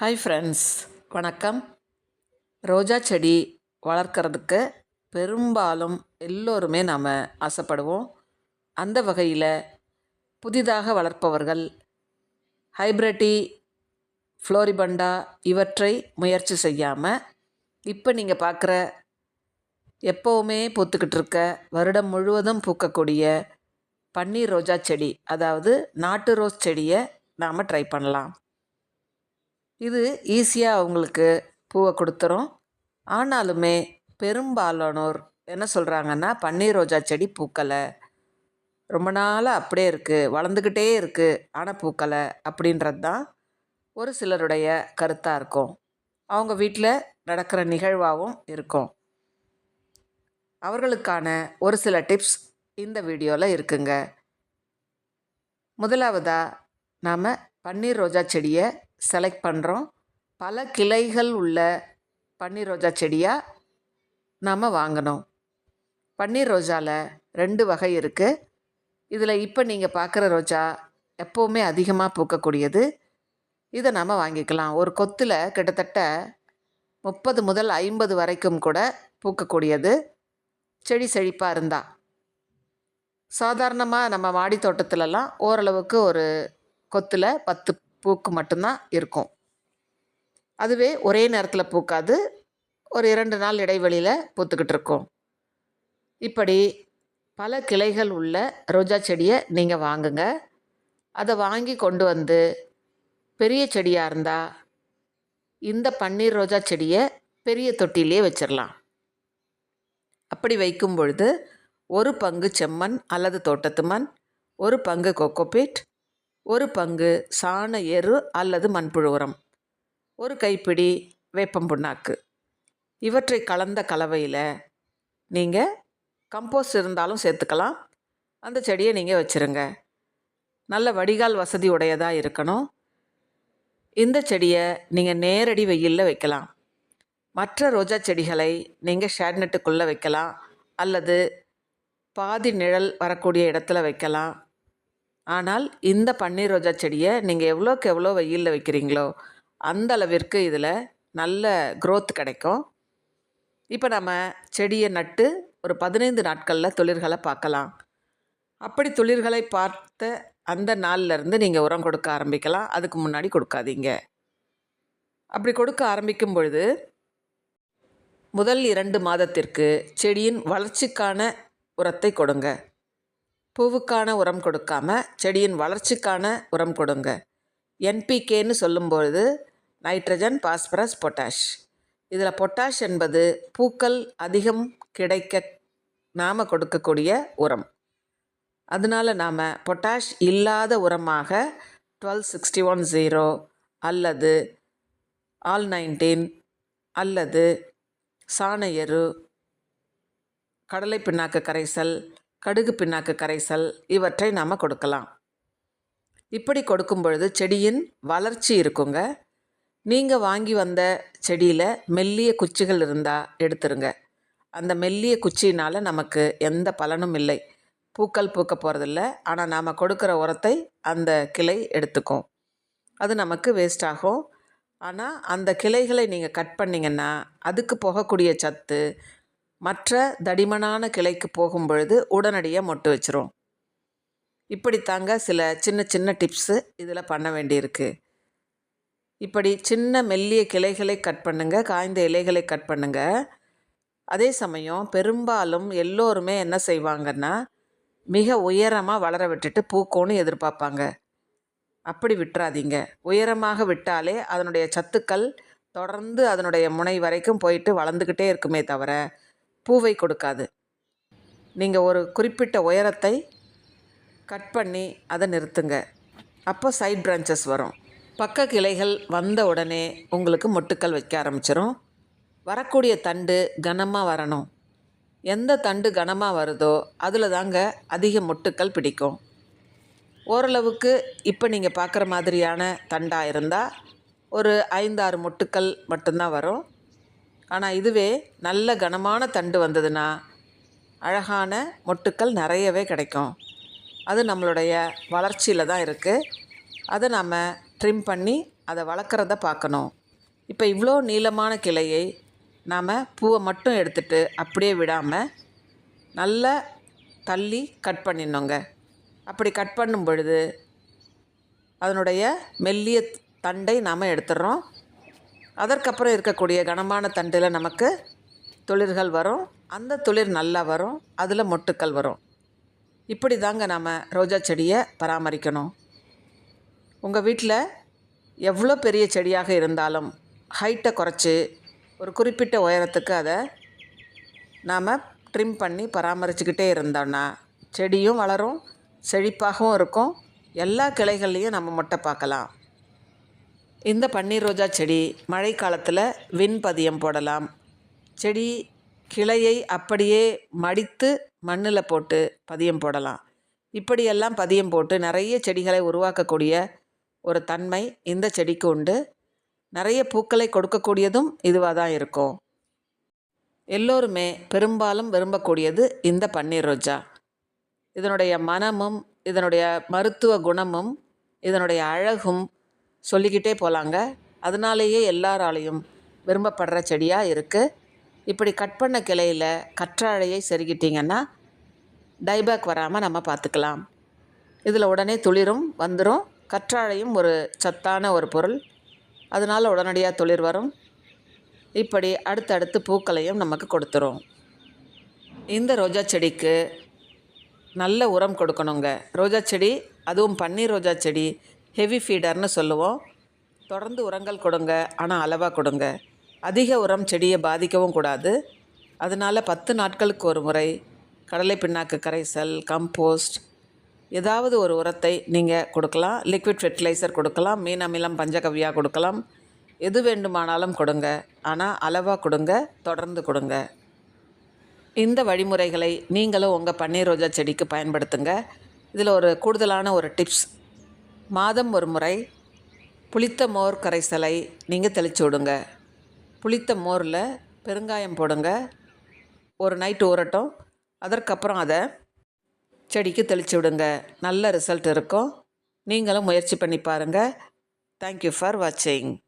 Hi friends வணக்கம். ரோஜா செடி வளர்க்குறதுக்கு பெரும்பாலும் எல்லோருமே நாம் ஆசைப்படுவோம். அந்த வகையில் புதிதாக வளர்ப்பவர்கள் ஹைப்ரட்டி ஃப்ளோரிபண்டா இவற்றை முயற்சி செய்யாமல் இப்போ நீங்கள் பார்க்குற எப்போவுமே பூத்துக்கிட்டு இருக்க வருடம் முழுவதும் பூக்கக்கூடிய பன்னீர் ரோஜா செடி அதாவது நாட்டு ரோஸ் செடியை நாம் ட்ரை பண்ணலாம். இது ஈஸியாக அவங்களுக்கு பூவை கொடுத்துரும். ஆனாலுமே பெரும்பாலானோர் என்ன சொல்கிறாங்கன்னா பன்னீர் ரோஜா செடி பூக்கலை. ரொம்ப நாளாக அப்படியே இருக்குது வளர்ந்துக்கிட்டே இருக்குது ஆனால் பூக்கலை. அப்படின்றது தான் ஒரு சிலருடைய கருத்தாக இருக்கும். அவங்க வீட்டில் நடக்கிற நிகழ்வாகவும் இருக்கும். அவர்களுக்கான ஒரு சில டிப்ஸ் இந்த வீடியோவில் இருக்குங்க. முதலாவதாக நாம் பன்னீர் ரோஜா செடியை செலக்ட் பண்ணுறோம் பல கிளைகள் உள்ள பன்னீர் ரோஜா செடியாக நாம் வாங்கணும். பன்னீர் ரோஜாவில் ரெண்டு வகை இருக்குது இதில் இப்போ நீங்கள் பார்க்குற ரோஜா எப்போவுமே அதிகமாக பூக்கக்கூடியது. இதை நாம் வாங்கிக்கலாம். ஒரு கொத்தில் கிட்டத்தட்ட முப்பது முதல் ஐம்பது வரைக்கும் கூட பூக்கக்கூடியது. செடி செழிப்பாக இருந்தால் சாதாரணமாக நம்ம மாடி தோட்டத்திலலாம் ஓரளவுக்கு ஒரு கொத்தில் பத்து பூக்கு மட்டும்தான் இருக்கும். அதுவே ஒரே நேரத்தில் பூக்காது. ஒரு இரண்டு நாள் இடைவெளியில் பூத்துக்கிட்டு இருக்கும். இப்படி பல கிளைகள் உள்ள ரோஜா செடியை நீங்கள் வாங்குங்க. அதை வாங்கி கொண்டு வந்து பெரிய செடியாக இருந்தால் இந்த பன்னீர் ரோஜா செடியை பெரிய தொட்டிலே வச்சிடலாம் அப்படி வைக்கும் பொழுது ஒரு பங்கு செம்மண் அல்லது தோட்டத்து மண் ஒரு பங்கு கொக்கோபீட் ஒரு பங்கு சாண எரு அல்லது மண்புழு உரம் ஒரு கைப்பிடி வேப்பம் புண்ணாக்கு. இவற்றை கலந்த கலவையில் நீங்கள் கம்போஸ்ட் இருந்தாலும் சேர்த்துக்கலாம். அந்த செடியை நீங்கள் வச்சுருங்க. நல்ல வடிகால் வசதி உடையதாக இருக்கணும். இந்த செடியை நீங்கள் நேரடி வெயிலில் வைக்கலாம். மற்ற ரோஜா செடிகளை நீங்கள் ஷேட்நெட்டுக்குள்ளே வைக்கலாம். அல்லது பாதி நிழல் வரக்கூடிய இடத்துல வைக்கலாம். ஆனால் இந்த பன்னீர் ரோஜா செடியை நீங்கள் எவ்வளோக்கு எவ்வளோ வெயிலில் வைக்கிறீங்களோ அந்த அளவிற்கு இதில் நல்ல க்ரோத் கிடைக்கும். இப்போ நம்ம செடியை நட்டு ஒரு பதினைந்து நாட்களில் தொழில்களை பார்க்கலாம். அப்படி தொழில்களை பார்த்த அந்த நாள்லேருந்து நீங்கள் உரம் கொடுக்க ஆரம்பிக்கலாம். அதுக்கு முன்னாடி கொடுக்காதீங்க. அப்படி கொடுக்க ஆரம்பிக்கும் பொழுது முதல் இரண்டு மாதத்திற்கு செடியின் வளர்ச்சிக்கான உரத்தை கொடுங்க. பூவுக்கான உரம் கொடுக்காம செடியின் வளர்ச்சிக்கான உரம் கொடுங்க. என்பிகேன்னு சொல்லும்பொழுது நைட்ரஜன் பாஸ்பரஸ் பொட்டாஷ். இதில் பொட்டாஷ் என்பது பூக்கள் அதிகம் கிடைக்க நாம் கொடுக்கக்கூடிய உரம். அதனால் நாம் பொட்டாஷ் இல்லாத உரமாக டுவெல் சிக்ஸ்டி ஒன் ஜீரோ அல்லது ஆல் நைன்டீன் அல்லது சாண எரு கடலை பின்னாக்கு கரைசல் கடுகு பின்னாக்கு கரைசல் இவற்றை நாம் கொடுக்கலாம். இப்படி கொடுக்கும் பொழுது செடியின் வளர்ச்சி இருக்குங்க. நீங்கள் வாங்கி வந்த செடியில் மெல்லிய குச்சிகள் இருந்தால் எடுத்துருங்க. அந்த மெல்லிய குச்சினால் நமக்கு எந்த பலனும் இல்லை. பூக்கள் பூக்க போகிறதில்ல ஆனால் நாம் கொடுக்குற உரத்தை அந்த கிளை எடுத்துக்கும். அது நமக்கு வேஸ்ட் ஆகும். ஆனால் அந்த கிளைகளை நீங்கள் கட் பண்ணிங்கன்னா அதுக்கு போகக்கூடிய சத்து மற்ற தடிமனான கிளைக்கு போகும் பொழுது உடனடியாக மொட்டு வச்சிரும். இப்படி தாங்க சில சின்ன சின்ன டிப்ஸு இதில் பண்ண வேண்டியிருக்கு. இப்படி சின்ன மெல்லிய கிளைகளை கட் பண்ணுங்கள் காய்ந்த இலைகளை கட் பண்ணுங்கள் அதே சமயம் பெரும்பாலும் எல்லோருமே என்ன செய்வாங்கன்னா மிக உயரமாக வளர விட்டுட்டு பூக்கோன்னு எதிர்பார்ப்பாங்க. அப்படி விட்டுறாதீங்க. உயரமாக விட்டாலே அதனுடைய சத்துக்கள் தொடர்ந்து அதனுடைய முனை வரைக்கும் போயிட்டு வளர்ந்துக்கிட்டே இருக்குமே தவிர பூவை கொடுக்காது. நீங்கள் ஒரு குறிப்பிட்ட உயரத்தை கட் பண்ணி அதை நிறுத்துங்க. அப்போ சைட் பிரான்ச்சஸ் வரும். பக்க கிளைகள் வந்த உடனே உங்களுக்கு மொட்டுக்கள் வைக்க ஆரம்பிச்சிரும். வரக்கூடிய தண்டு கனமாக வரணும். எந்த தண்டு கனமாக வருதோ அதில் தாங்க அதிக மொட்டுக்கள் பிடிக்கும். ஓரளவுக்கு இப்போ நீங்கள் பார்க்குற மாதிரியான தண்டாக இருந்தால் ஒரு ஐந்தாறு மொட்டுக்கள் மட்டும்தான் வரும். ஆனால் இதுவே நல்ல கனமான தண்டு வந்ததுன்னா அழகான மொட்டுக்கள் நிறையவே கிடைக்கும். அது நம்மளுடைய வளர்ச்சியில் தான் இருக்குது அதை நம்ம ட்ரிம் பண்ணி அதை வளர்க்குறத பார்க்கணும். இப்போ இவ்வளோ நீளமான கிளையை நாம் பூவை மட்டும் எடுத்துட்டு அப்படியே விடாமல் நல்லா தள்ளி கட் பண்ணிடணுங்க. அப்படி கட் பண்ணும் பொழுது அதனுடைய மெல்லிய தண்டை நாம் எடுத்துடுறோம். அதற்கப்புறம் இருக்கக்கூடிய கனமான தண்டில் நமக்கு தொழில்கள் வரும். அந்த தொழில் நல்லா வரும். அதில் மொட்டுக்கள் வரும். இப்படி தாங்க நாம் ரோஜா செடியை பராமரிக்கணும். உங்கள் வீட்டில் எவ்வளோ பெரிய செடியாக இருந்தாலும் ஹைட்டை குறைச்சி ஒரு குறிப்பிட்ட உயரத்துக்கு அதை நாம் ட்ரிம் பண்ணி பராமரிச்சுக்கிட்டே இருந்தோன்னா செடியும் வளரும் செழிப்பாகவும் இருக்கும். எல்லா கிளைகள்லேயும் நம்ம மொட்டை பார்க்கலாம். இந்த பன்னீர் ரோஜா செடி மழை காலத்தில் போடலாம். செடி கிளையை அப்படியே மடித்து மண்ணில் போட்டு பதியம் போடலாம். இப்படியெல்லாம் பதியம் போட்டு நிறைய செடிகளை உருவாக்கக்கூடிய ஒரு தன்மை இந்த செடிக்கு உண்டு. நிறைய பூக்களை கொடுக்கக்கூடியதும் இதுவாக தான் இருக்கும். எல்லோருமே பெரும்பாலும் விரும்பக்கூடியது இந்த பன்னீர் ரோஜா. இதனுடைய மனமும் இதனுடைய மருத்துவ குணமும் இதனுடைய அழகும் சொல்லிக்கிட்டே போகலாங்க அதனாலேயே எல்லாராலையும் விரும்பப்படுற செடியாக இருக்குது இப்படி கட் பண்ண கிளையில் கற்றாழையை செருகிட்டிங்கன்னா டைபேக் வராமல் நம்ம பார்த்துக்கலாம் இதில் உடனே துளிரும் வந்துடும் கற்றாழையும் ஒரு சத்தான ஒரு பொருள். அதனால் உடனடியாக துளிர் வரும். இப்படி அடுத்தடுத்து பூக்களையும் நமக்கு கொடுத்துரும். இந்த ரோஜா செடிக்கு நல்ல உரம் கொடுக்கணுங்க. ரோஜா செடி அதுவும் பன்னீர் ரோஜா செடி ஹெவி ஃபீடர்னு சொல்லுவோம். தொடர்ந்து உரங்கள் கொடுங்க ஆனால் அளவாக கொடுங்க. அதிக உரம் செடியை பாதிக்கவும் கூடாது. அதனால் பத்து நாட்களுக்கு ஒரு முறை கடலை பின்னாக்கு கரைசல் கம்போஸ்ட் ஏதாவது ஒரு உரத்தை நீங்கள் கொடுக்கலாம். லிக்விட் ஃபெர்டிலைசர் கொடுக்கலாம். மீன் அமிலம் பஞ்சகவ்யா கொடுக்கலாம். எது வேண்டுமானாலும் கொடுங்க ஆனால் அளவாக கொடுங்க தொடர்ந்து கொடுங்க. இந்த வழிமுறைகளை நீங்களும் உங்கள் பன்னீர் ரோஜா செடிக்கு பயன்படுத்துங்க. இதில் ஒரு கூடுதலான ஒரு டிப்ஸ் மாதம் ஒரு முறை புளித்த மோர் கரைசலை நீங்கள் தெளித்து விடுங்க. புளித்த மோரில் பெருங்காயம் போடுங்க. ஒரு நைட்டு ஊறட்டும். அதற்கப்புறம் அதை செடிக்கு தெளித்து விடுங்க. நல்ல ரிசல்ட் இருக்கும். நீங்களும் முயற்சி பண்ணி பாருங்கள் தேங்க்யூ ஃபார் வாட்சிங்